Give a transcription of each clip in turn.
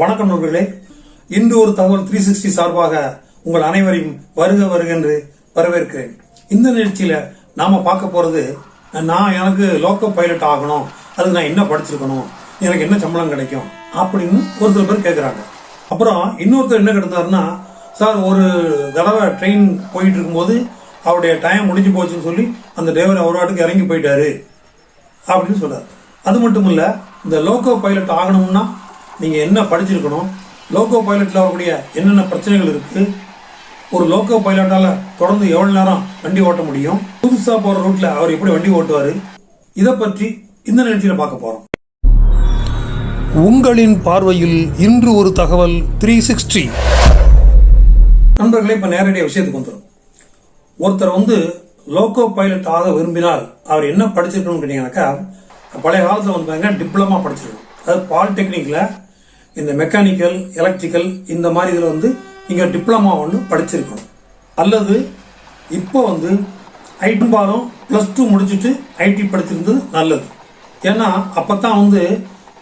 வணக்கம் நண்பர்களே. இன்று ஒரு தகவல் த்ரீ சிக்ஸ்டி சார்பாக உங்கள் அனைவரையும் வருக வருக என்று வரவேற்கிறேன். இந்த நிகழ்ச்சியில நாம பார்க்க போறது நான் எனக்கு லோக்கல் பைலட் ஆகணும் அதுக்கு நான் என்ன படிச்சிருக்கணும் எனக்கு என்ன சம்பளம் கிடைக்கும் அப்படின்னு ஒரு சில பேர் கேட்குறாங்க அப்புறம் இன்னொருத்தர் என்ன கிடந்தாருன்னா சார் ஒரு தடவை ட்ரெயின் போயிட்டு இருக்கும்போது அவருடைய டைம் முடிஞ்சு போச்சுன்னு சொல்லி அந்த டிரைவர் அவராட்டுக்கு வாட்டுக்கு இறங்கி போயிட்டாரு. அப்படின்னு சொல்றாரு அது மட்டும் இல்லை இந்த லோக்கோ பைலட் ஆகணும்னா நீங்க என்ன படிச்சிருக்கணும்? லோகோ பைலட்ல வரக்கூடிய என்னென்ன பிரச்சனைகள் இருக்கு? ஒரு லோகோ பைலட்டால தொடர்ந்து எவ்வளவு நேரம் வண்டி ஓட்ட முடியும்? புதுசா போற ரூட்ல அவர் எப்படி வண்டி ஓட்டுவாரு? இதை பற்றி இந்த நிகழ்ச்சியில பார்க்க போறோம். உங்களின் பார்வையில் இன்று ஒரு தகவல் த்ரீ சிக்ஸ்டி நண்பர்களே இப்ப நேரடியாக விஷயத்துக்கு வந்துடும் ஒருத்தர் வந்து லோக்கோ பைலட் ஆக விரும்பினால் அவர் என்ன படிச்சிருக்கணும்னு கேட்டீங்கன்னாக்கா பழைய காலத்தில் வந்து பாருங்க டிப்ளமா படிச்சிருக்கணும். அது பாலிடெக்னிக்ல இந்த மெக்கானிக்கல் எலக்ட்ரிக்கல் இந்த மாதிரி இதில் வந்து நீங்கள் டிப்ளமா ஒன்று படிச்சிருக்கணும். அல்லது இப்போ வந்து ஐடி பாரம் ப்ளஸ் டூ முடிச்சுட்டு ஐடி படிச்சிருந்தது நல்லது. ஏன்னா அப்போ தான் வந்து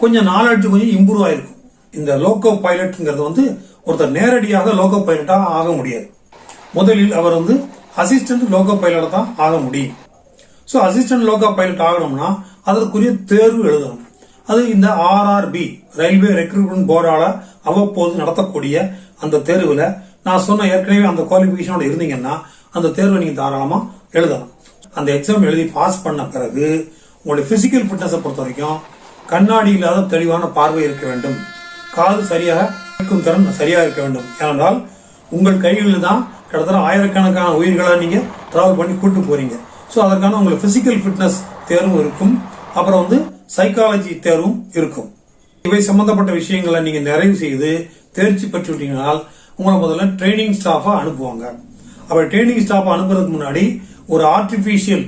கொஞ்சம் நாலேஜ் கொஞ்சம் இம்ப்ரூவ் ஆயிருக்கும். இந்த லோக்கோ பைலட்ங்கிறது வந்து ஒருத்தர் நேரடியாக லோக்கோ பைலட்டாக ஆக முடியாது. முதலில் அவர் வந்து அசிஸ்டன்ட் லோகோ பைலட்டாக தான் ஆக முடியும். ஸோ அசிஸ்டன்ட் லோகோ பைலட் ஆகணும்னா அதற்குரிய தேர்வு எழுதணும். அது இந்த ஆர்ஆர்பி ரயில்வே ரெக்ரூட்மெண்ட் போர்டால அவ்வப்போது நடத்தக்கூடிய அந்த தேர்வில் நான் சொன்ன ஏற்கனவே அந்த குவாலிஃபிகேஷனோட இருந்தீங்கன்னா அந்த தேர்வை நீங்க தாராளமா எழுதலாம். அந்த எக்ஸாம் எழுதி பாஸ் பண்ண பிறகு உங்களுடைய பிசிக்கல் ஃபிட்னஸை பொறுத்த வரைக்கும் கண்ணாடி இல்லாத தெளிவான பார்வை இருக்க வேண்டும். காது சரியாக கேட்கும் திறன் சரியாக இருக்க வேண்டும். ஏனென்றால் உங்கள் கைகளில் தான் கிட்டத்தட்ட ஆயிரக்கணக்கான உயிர்களை நீங்க டிராவல் பண்ணி கூட்டு போறீங்க. ஸோ அதற்கான உங்களுக்கு பிசிக்கல் ஃபிட்னஸ் தேர்வும் இருக்கும். அப்புறம் வந்து சைக்காலஜி தேர்வும் இருக்கும். இவை சம்பந்தப்பட்ட விஷயங்களை நீங்க நிறைவு செய்து தேர்ச்சி பெற்றுவிட்டீங்கனால் உங்களை முதல்ல ட்ரைனிங் ஸ்டாஃபா அனுப்புவாங்க. அப்ப ட்ரைனிங் ஸ்டாஃப் அனுப்புறதுக்கு முன்னாடி ஒரு ஆர்டிபிஷியல்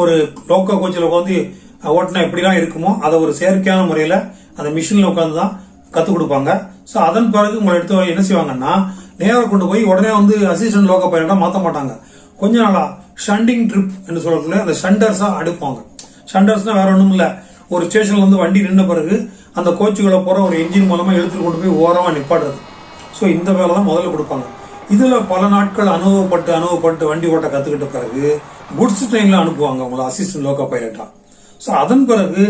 ஒரு லோக்கோ கோச்சில் உட்காந்து ஓட்டினா எப்படிலாம் இருக்குமோ அதை ஒரு செயற்கையான முறையில் அந்த மிஷினில் உட்காந்து தான் கற்றுக் கொடுப்பாங்க. ஸோ அதன் பிறகு உங்களை எடுத்து என்ன செய்வாங்கன்னா நேராக கொண்டு போய் உடனே வந்து அசிஸ்டன்ட் லோக்கோ பயணம் மாற்ற மாட்டாங்க. கொஞ்ச நாளா ஷண்டிங் ட்ரிப் என்று சொல்லக்கூடிய அந்த ஷண்டர்ஸாக அடுப்பாங்க. ஷண்டர்ஸ்னால் வேற ஒன்றும் இல்லை ஒரு ஸ்டேஷன்ல வந்து வண்டி நின்ற பிறகு அந்த கோச்சுகளை போகிற ஒரு என்ஜின் மூலமாக எடுத்துட்டு கொண்டு போய் ஓரமாக நிப்பாடுறது ஸோ இந்த வேலை தான் முதல்ல கொடுப்பாங்க. இதில் பல நாட்கள் அனுபவப்பட்டு அனுபவப்பட்டு வண்டி ஓட்ட கற்றுக்கிட்ட பிறகு குட்ஸ் ட்ரெயினில் அனுப்புவாங்க உங்களை அசிஸ்டன்ட் லோக்கோ பைலட்டாக ஸோ அதன் பிறகு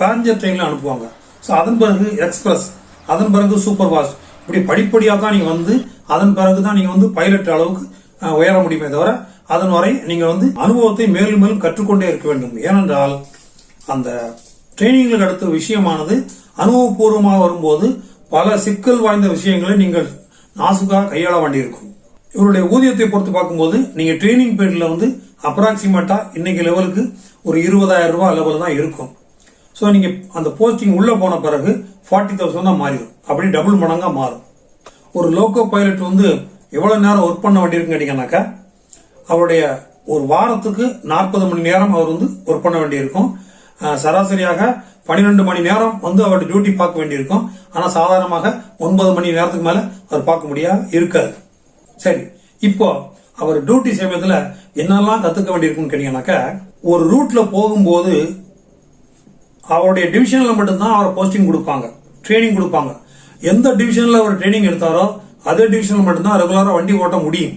பேரஞ்சர் ட்ரெயினில் அனுப்புவாங்க. ஸோ அதன் பிறகு எக்ஸ்பிரஸ் அதன் பிறகு சூப்பர் ஃபாஸ்ட் இப்படி படிப்படியாக தான் நீங்கள் வந்து அதன் பிறகு தான் நீங்கள் வந்து பைலட் அளவுக்கு உயர முடியுமே தவிர அதன் வரை நீங்கள் வந்து அனுபவத்தை மேலும் மேலும் கற்றுக்கொண்டே இருக்க வேண்டும். ஏனென்றால் அந்த ட்ரைனிங்கில் அடுத்த விஷயமானது அனுபவபூர்வமாக வரும்போது பல சிக்கல் வாய்ந்த விஷயங்களை நீங்கள் நாசுக்காக கையாள வேண்டியிருக்கும். இவருடைய ஊதியத்தை பொறுத்து பார்க்கும்போது நீங்கள் ட்ரைனிங் பீரியடில் வந்து அப்ராக்சிமேட்டாக இன்னைக்கு லெவலுக்கு ஒரு இருபதாயிரம் ரூபாய் லெவல் தான் இருக்கும். ஸோ நீங்கள் அந்த போஸ்டிங் உள்ளே போன பிறகு ஃபார்ட்டி தௌசண்ட் தான் மாறிடும். அப்படி டபுள் மடங்காக மாறும். ஒரு லோக்கோ பைலட் வந்து எவ்வளோ நேரம் ஒர்க் பண்ண வேண்டியிருக்குன்னு கேட்டிங்கனாக்கா அவருடைய ஒரு வாரத்துக்கு நாற்பது மணி நேரம் அவர் வந்து ஒர்க் பண்ண வேண்டியிருக்கும். சராசரியாக பன்னிரெண்டு மணி நேரம் வந்து அவருடைய டியூட்டி பார்க்க வேண்டியிருக்கும். ஆனா சாதாரணமாக ஒன்பது மணி நேரத்துக்கு மேல அவர் பார்க்க முடியாது இருக்காது. சரி இப்போ அவர் டியூட்டி சமயத்துல என்னெல்லாம் கத்துக்க வேண்டியிருக்குன்னு கேட்டீங்கன்னாக்கா ஒரு ரூட்ல போகும்போது அவருடைய டிவிஷன்ல மட்டும்தான் அவரை போஸ்டிங் கொடுப்பாங்க ட்ரைனிங் கொடுப்பாங்க. எந்த டிவிஷன்ல அவர் ட்ரைனிங் எடுத்தாரோ அதே டிவிஷன்ல மட்டும்தான் ரெகுலரா வண்டி ஓட்ட முடியும்.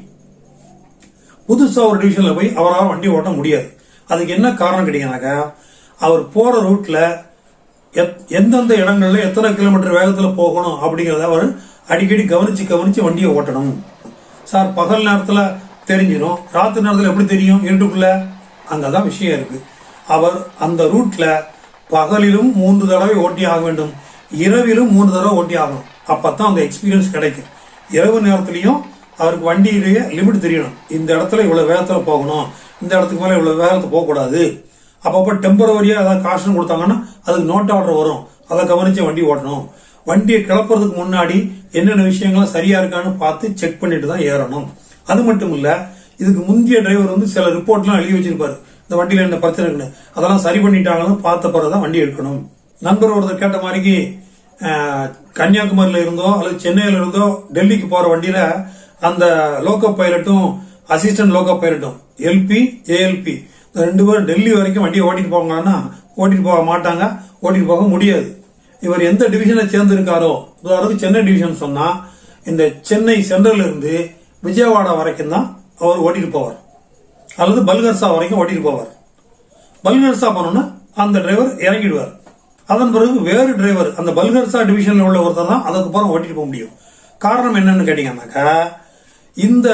புதுசா ஒரு டிவிஷன்ல போய் அவரால் வண்டி ஓட்ட முடியாது. அதுக்கு என்ன காரணம் கேட்டீங்கன்னாக்கா அவர் போற ரூட்ல எத்- எந்தெந்த இடங்கள்ல எத்தனை கிலோமீட்டர் வேகத்துல போகணும் அப்படிங்கிறத அவர் அடிக்கடி கவனிச்சு கவனிச்சு வண்டியை ஓட்டணும். சார் பகல் நேரத்தில் தெரிஞ்சிடும். ராத்திரி நேரத்தில் எப்படி தெரியும்? இருட்டுக்குள்ள. அங்கதான் விஷயம் இருக்கு. அவர் அந்த ரூட்ல பகலிலும் மூன்று தடவை ஓட்டி ஆக வேண்டும். இரவிலும் மூன்று தடவை ஓட்டி ஆகணும். அப்பதான் அந்த எக்ஸ்பீரியன்ஸ் கிடைக்கும். இரவு நேரத்துலையும் அவருக்கு வண்டியிலேயே லிமிட் தெரியணும். இந்த இடத்துல இவ்வளோ வேகத்தில் போகணும். இந்த இடத்துக்கு மேலே இவ்வளோ வேகத்தில் போகக்கூடாது. அப்பப்போ டெம்பரவரியா ஏதாவது காஷன் கொடுத்தாங்கன்னா அதுக்கு நோட் ஆர்டர் வரும். அதை கவனிச்சு வண்டி ஓட்டணும். வண்டியை கிளப்புறதுக்கு முன்னாடி என்னென்ன விஷயங்கள்லாம் சரியா இருக்கான்னு பார்த்து செக் பண்ணிட்டு தான் ஏறணும். அது மட்டும் இல்ல இதுக்கு முந்தைய டிரைவர் வந்து சில ரிப்போர்ட்லாம் எழுதி வச்சிருப்பாரு. இந்த வண்டியில என்ன பிரச்சனை இருக்குன்னு. அதெல்லாம் சரி பண்ணிட்டாங்கன்னு பார்த்த பிறகு தான் வண்டி எடுக்கணும். நண்பர் ஒருத்தர் கேட்ட மாதிரிக்கு கன்னியாகுமரியில் கன்னியாகுமரியில இருந்தோ அல்லது சென்னையில இருந்தோ டெல்லிக்கு போற வண்டியில அந்த லோக்கோ பைலட்டும் அசிஸ்டன்ட் லோக்கோ பைலட்டும் எல்பி ஏஎல்பி ரெண்டு பேரும் டெல்லி வரைக்கும் வண்டியை ஓட்டிட்டு போவாங்கன்னா ஓட்டிட்டு போக மாட்டாங்க. ஓட்டிட்டு போக முடியாது. இவர் எந்த டிவிஷனை சேர்ந்திருக்காரோ உதாரணத்துக்கு சென்னை டிவிஷன் சொன்னால் இந்த சென்னை சென்ட்ரல்ல இருந்து விஜயவாடா வரைக்கும் தான் அவர் ஓட்டிட்டு போவார். அல்லது பல்கர்சா வரைக்கும் ஓட்டிட்டு போவார். பல்கர்சா போனோம்னா அந்த டிரைவர் இறங்கிடுவார். அதன் பிறகு வேறு டிரைவர் அந்த பல்கர்சா டிவிஷனில் உள்ள ஒருத்தர் தான் அதுக்கப்புறம் ஓட்டிட்டு போக முடியும். காரணம் என்னன்னு கேட்டீங்கன்னாக்கா இந்த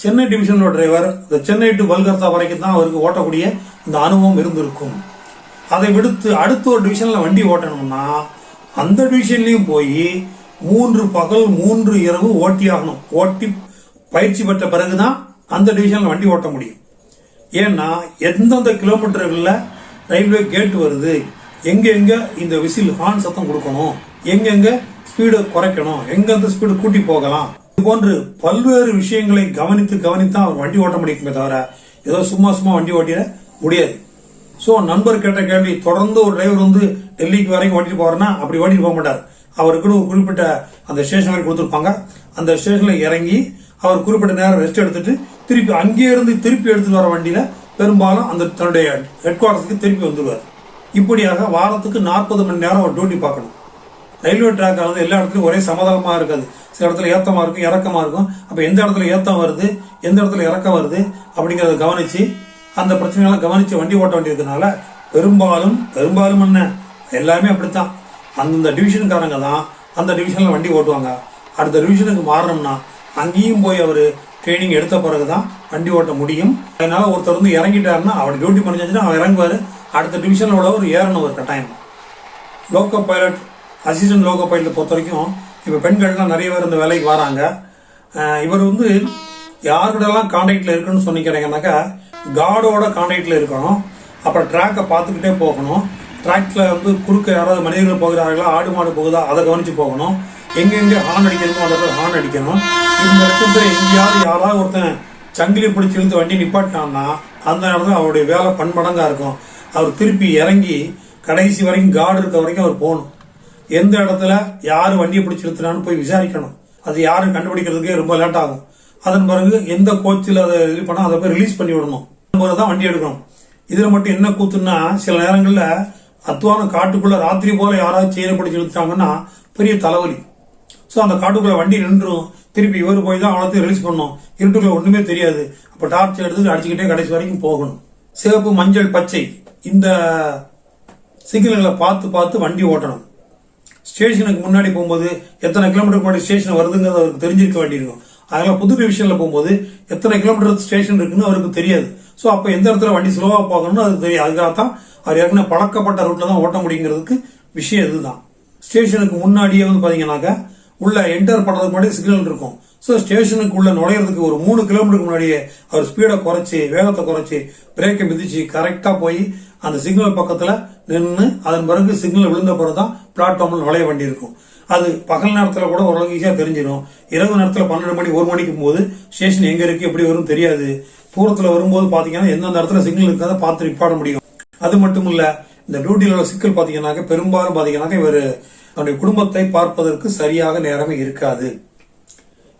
சென்னை டிவிஷனோட டிரைவர் இந்த சென்னை டு பல்கர்சா வரைக்கும் தான் அவருக்கு ஓட்டக்கூடிய இந்த அனுபவம் இருந்திருக்கும். அதை விடுத்து அடுத்த ஒரு டிவிஷனில் வண்டி ஓட்டணும்னா அந்த டிவிஷன்லையும் போய் மூன்று பகல் மூன்று இரவு ஓட்டி ஆகணும் ஓட்டி பயிற்சி பெற்ற பிறகுதான் அந்த டிவிஷனில் வண்டி ஓட்ட முடியும். ஏன்னா எந்தெந்த கிலோமீட்டர்களில் ரயில்வே கேட் வருது எங்கெங்கே இந்த விசில் ஹார்ன் சத்தம் கொடுக்கணும் எங்கெங்கே ஸ்பீடை ஸ்பீடு குறைக்கணும் எங்கெந்த ஸ்பீடு கூட்டி போகலாம் போன்று பல்வேறு விஷயங்களை கவனித்து கவனித்து அவர் வண்டி ஓட்ட முடியுமே தவிர ஏதோ சும்மா சும்மா வண்டி ஓட்டிட முடியாது. ஸோ நண்பர் கேட்ட கேள்வி தொடர்ந்து ஒரு டிரைவர் வந்து டெல்லிக்கு வரைக்கும் ஓட்டிட்டு போறாருன்னா அப்படி ஓட்டிட்டு போக மாட்டார். அவருக்குன்னு ஒரு குறிப்பிட்ட அந்த ஸ்டேஷன் வரைக்கும் கொடுத்துருப்பாங்க. அந்த ஸ்டேஷனில் இறங்கி அவர் குறிப்பிட்ட நேரம் ரெஸ்ட் எடுத்துட்டு திருப்பி அங்கே இருந்து திருப்பி எடுத்துட்டு வர வண்டியில பெரும்பாலும் அந்த தன்னுடைய ஹெட் குவார்டர்ஸுக்கு திருப்பி வந்துடுவார் இப்படியாக வாரத்துக்கு நாற்பது மணி நேரம் அவர் டியூட்டி பார்க்கணும். ரயில்வே ட்ராக் ஆனது எல்லா இடத்துலையும் ஒரே சமதளமாக இருக்காது. சில இடத்துல ஏத்தமாக இருக்கும் இறக்கமாக இருக்கும். அப்போ எந்த இடத்துல ஏத்தம் வருது எந்த இடத்துல இறக்கம் வருது அப்படிங்கிறத கவனித்து அந்த பிரச்சனைகளை கவனித்து வண்டி ஓட்ட வேண்டியதுனால பெரும்பாலும் பெரும்பாலும் என்ன? எல்லாமே அப்படித்தான். அந்தந்த டிவிஷனுக்காரங்க தான் அந்த டிவிஷனில் வண்டி ஓட்டுவாங்க. அடுத்த டிவிஷனுக்கு மாறணும்னா அங்கேயும் போய் அவர் ட்ரைனிங் எடுத்த பிறகு தான் வண்டி ஓட்ட முடியும். அதனால் ஒருத்தர் வந்து இறங்கிட்டாருன்னா அவர் டியூட்டி முடிஞ்சிச்சுன்னா அவர் இறங்குவாரு. அடுத்த டிவிஷனில் உள்ளவர் ஏறணும் ஒரு கட்டாயம். Loco pilot assistant loco pilot பொறுத்த வரைக்கும் இப்போ பெண்கள்லாம் நிறைய பேர் இந்த வேலைக்கு வராங்க. இவர் வந்து யாருக்கிட்டலாம் கான்டாக்டில் இருக்குன்னு சொன்னிக்கிறீங்கன்னாக்கா காடோட கான்டாக்டில் இருக்கணும். அப்புறம் ட்ராக்கை பார்த்துக்கிட்டே போகணும். ட்ராக்கில் வந்து குறுக்க யாராவது மனிதர்கள் போகிறார்களா ஆடு மாடு போகுதா அதை கவனித்து போகணும். எங்கெங்கே ஹார்ன் அடிக்கணுமோ அந்த இடத்துல ஹார்ன் அடிக்கணும். இந்த இடத்துல எங்கேயாவது யாராவது ஒருத்தன் சங்கிலி பிடிச்சி இழுத்து வண்டி நிப்பாட்டினான்னா அந்த இடத்துல அவருடைய வேலை பண்படங்காக இருக்கும். அவர் திருப்பி இறங்கி கடைசி வரைக்கும் காடு இருக்க வரைக்கும் அவர் போகணும். எந்த இடத்துல யார் வண்டியை பிடிச்சி போய் விசாரிக்கணும். அது யாரும் கண்டுபிடிக்கிறதுக்கே ரொம்ப லேட் ஆகும். அதன் பிறகு எந்த கோச்சில் அதை இது பண்ணால் அதை போய் ரிலீஸ் பண்ணி விடணும். பிறகு தான் வண்டி எடுக்கணும். இதில் மட்டும் என்ன கூத்துன்னா சில நேரங்களில் அத்துவான காட்டுக்குள்ள ராத்திரி போல யாராவது செயலை பிடிச்சி இழுத்துட்டாங்கன்னா பெரிய தலைவலி. ஸோ அந்த காட்டுக்குள்ளே வண்டி நின்றும். திருப்பி இவர் போய் தான் அவனத்தையும் ரிலீஸ் பண்ணணும். இருட்டுக்குள்ள ஒன்றுமே தெரியாது. அப்போ டார்ச் எடுத்து அடிச்சுக்கிட்டே கடைசி வரைக்கும் போகணும். சிவப்பு மஞ்சள் பச்சை. இந்த சிக்னல்களை பார்த்து பார்த்து வண்டி ஓட்டணும். ஸ்டேஷனுக்கு முன்னாடி போகும்போது எத்தனை கிலோமீட்டர் முன்னாடி ஸ்டேஷன் வருதுங்கிறது அவருக்கு தெரிஞ்சிருக்க வேண்டியிருக்கும். அதனால புது டிவிஷனில் போகும்போது எத்தனை கிலோமீட்டர் ஸ்டேஷன் இருக்குன்னு அவருக்கு தெரியாது. ஸோ அப்போ எந்த இடத்துல வண்டி ஸ்லோவாக போகணும்னு அது தெரியும் அதுக்காகத்தான் அவர் ஏற்கனவே பழக்கப்பட்ட ரூட்டில் தான் ஓட்ட முடியுங்கிறதுக்கு விஷயம் இதுதான். ஸ்டேஷனுக்கு முன்னாடியே வந்து பார்த்தீங்கன்னாக்கா உள்ள என்டர் பண்ணுறதுக்கு முன்னாடி சிக்னல் இருக்கும். ஸோ ஸ்டேஷனுக்கு உள்ள நுழையிறதுக்கு ஒரு மூணு கிலோமீட்டருக்கு முன்னாடியே அவர் ஸ்பீடை குறைச்சி வேகத்தை குறைச்சி பிரேக்கை மிதிச்சு கரெக்டாக போய் அந்த சிக்னல் பக்கத்துல நின்று அதன் பிறகு சிக்னல் விழுந்த பிறகு தான் பிளாட்ஃபார்ம்ல நுழைய வேண்டி இருக்கும் அது பகல் நேரத்துல கூட ஓரளவுக்கு ஈஸியா தெரிஞ்சிடும். இரவு நேரத்துல பன்னெண்டு மணி ஒரு மணிக்கு போது ஸ்டேஷன் எங்க இருக்கு எப்படி வரும் தெரியாது. தூரத்துல வரும்போது பாத்தீங்கன்னா எந்தெந்த இடத்துல சிக்னல் இருக்காத பார்த்து நிப்பாட முடியும். அது மட்டும் இல்ல இந்த டியூட்டியில் உள்ள சிக்கல் பாத்தீங்கன்னாக்க பெரும்பாலும் பாத்தீங்கன்னாக்க இவர் தன்னுடைய குடும்பத்தை பார்ப்பதற்கு சரியாக நேரமே இருக்காது.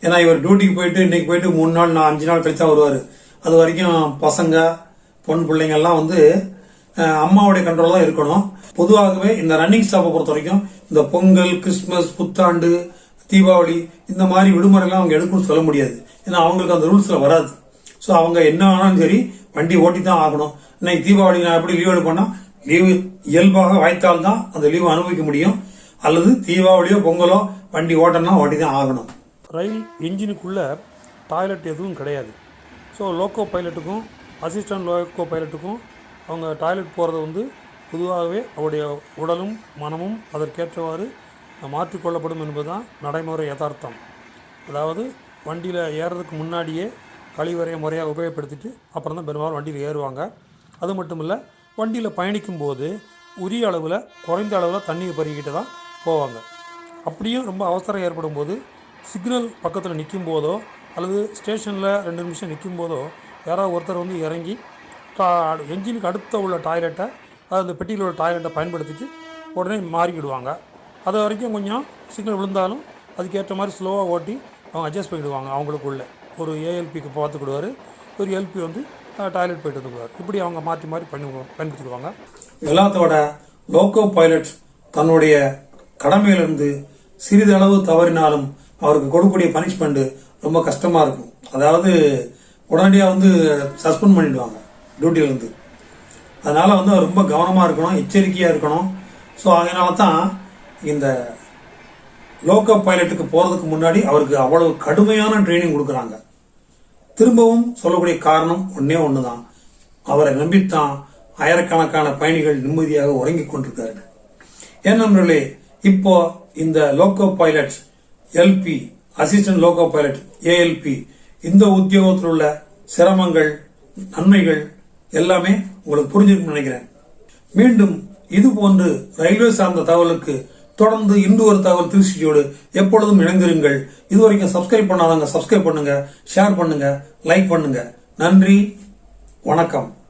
ஏன்னா இவர் டியூட்டிக்கு போயிட்டு இன்னைக்கு போயிட்டு மூணு நாள் நான் அஞ்சு நாள் கழிச்சா வருவார். அது வரைக்கும் பசங்க பொன் பிள்ளைங்கள்லாம் வந்து அம்மாவுடைய கண்ட்ரோல் தான் இருக்கணும். பொதுவாகவே இந்த ரன்னிங் ஸ்டாப்பை பொறுத்த வரைக்கும் இந்த பொங்கல் கிறிஸ்மஸ் புத்தாண்டு தீபாவளி இந்த மாதிரி விடுமுறைலாம் அவங்க எடுக்கணும்னு சொல்ல முடியாது. ஏன்னா அவங்களுக்கு அந்த ரூல்ஸில் வராது. ஸோ அவங்க என்ன ஆனாலும் சரி வண்டி ஓட்டி தான் ஆகணும். இன்னைக்கு தீபாவளி நான் எப்படி லீவ் எடுப்பேன்னா லீவு இயல்பாக வாய்த்தால் தான் அந்த லீவை அனுபவிக்க முடியும். அல்லது தீபாவளியோ பொங்கலோ வண்டி ஓட்டணும்னா ஓட்டி தான் ஆகணும். ரயில் இன்ஜினுக்குள்ளே டாய்லெட் எதுவும் கிடையாது. ஸோ லோக்கோ பைலட்டுக்கும் அசிஸ்டன்ட் லோக்கோ பைலட்டுக்கும் அவங்க டாய்லெட் போகிறது வந்து பொதுவாகவே அவருடைய உடலும் மனமும் அதற்கேற்றவாறு மாற்றிக்கொள்ளப்படும் என்பதுதான் நடைமுறை யதார்த்தம். அதாவது வண்டியில் ஏறுறதுக்கு முன்னாடியே கழிவறையை முறையாக உபயோகப்படுத்திட்டு அப்புறம் தான் பெரும்பாலும் வண்டியில் ஏறுவாங்க. அது மட்டும் இல்லை வண்டியில் பயணிக்கும்போது உரிய அளவில் குறைந்த அளவில் தண்ணியை பருகிக்கிட்டு தான் போவாங்க. அப்படியும் ரொம்ப அவசரம் ஏற்படும் போது சிக்னல் பக்கத்தில் நிற்கும் போதோ அல்லது ஸ்டேஷனில் ரெண்டு நிமிஷம் நிற்கும் போதோ யாராவது ஒருத்தர் வந்து இறங்கி என்ஜினுக்கு அடுத்த உள்ள டாய்லெட்டை அதாவது அந்த பெட்டியில் உள்ள டாய்லெட்டை பயன்படுத்திட்டு உடனே மாறிக்கிடுவாங்க. அது வரைக்கும் கொஞ்சம் சிக்னல் விழுந்தாலும் அதுக்கேற்ற மாதிரி ஸ்லோவாக ஓட்டி அவங்க அட்ஜஸ்ட் பண்ணிவிடுவாங்க அவங்களுக்குள்ளே. ஒரு ஏஎல்பிக்கு பார்த்துக்கிடுவார் ஒரு எல்பி வந்து டாய்லெட் போயிட்டு வந்துக்குவார் இப்படி அவங்க மாற்றி மாற்றி பண்ணி பயன்படுத்திக்குவாங்க. எல்லாத்தோட லோக்கோ பைலட் தன்னுடைய கடமையிலிருந்து சிறிதளவு தவறினாலும் அவருக்கு கொடுக்கக்கூடிய பனிஷ்மெண்ட் ரொம்ப கஷ்டமாக இருக்கும். அதாவது உடனடியாக வந்து சஸ்பெண்ட் பண்ணிடுவாங்க. டியூட்டில இருந்து. வந்து ரொம்ப கவனமாக இருக்கணும் எச்சரிக்கையாக இருக்கணும். ஸோ அதனால தான் இந்த லோக்கோ பைலட்டுக்கு போகிறதுக்கு முன்னாடி அவருக்கு அவ்வளவு கடுமையான ட்ரைனிங் கொடுக்குறாங்க. திரும்பவும் சொல்லக்கூடிய காரணம் ஒன்றே ஒன்று தான் அவரை நம்பித்தான் ஆயிரக்கணக்கான பயணிகள் நிம்மதியாக உறங்கி கொண்டிருக்கார்கள் ஏன் நண்பர்களே இப்போ இந்த loco pilot LP assistant loco pilot ALP இந்த உத்தியோகத்தில் உள்ள சிரமங்கள் நன்மைகள் எல்லாமே உங்களுக்கு புரிஞ்சிருக்கும்னு நினைக்கிறேன். மீண்டும் இது போன்று ரயில்வே சார்ந்த தகவலுக்கு தொடர்ந்து இன்று ஒரு தகவல் திருச்சியோடு எப்பொழுதும் இணைந்திருங்கள். இதுவரைக்கும் சப்ஸ்கிரைப் பண்ணாதவங்க சப்ஸ்கிரைப் பண்ணுங்க ஷேர் பண்ணுங்க லைக் பண்ணுங்க. நன்றி வணக்கம்.